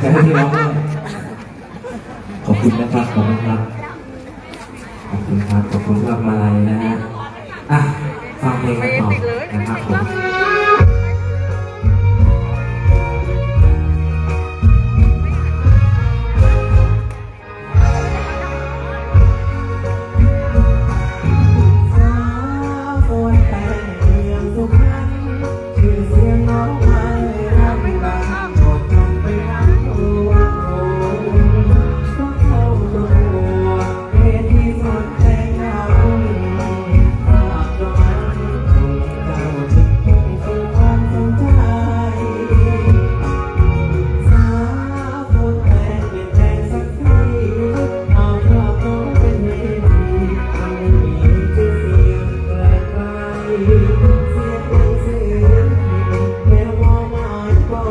แอบคุณที่ร้องไห้ขอบคุณนะครับ ขอบคุณครับ ขอบคุณครับ ขอบคุณมากมายนะฮะ อะ ฟังเพลงกันต่อนะครับผม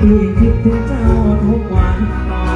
พี่คิดถึงเจ้าทุกวันก่อน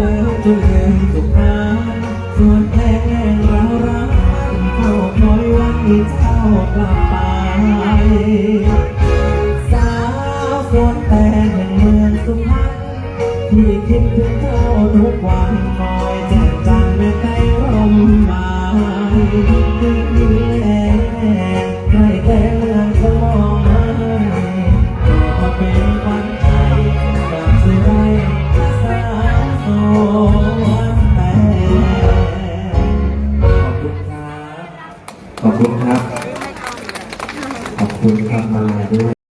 ลินแต่งเรารักเฝ้าคอยวันที่เจ้ากลับไป สาวสนแต่งเมืองสุพรรณที่คิดถึงเจ้าทุกวันคอยแจกจันแม่ใต้ร่มม้ใกล้แต่เมือง ขอบคุณครับ ขอบคุณครับมาด้วย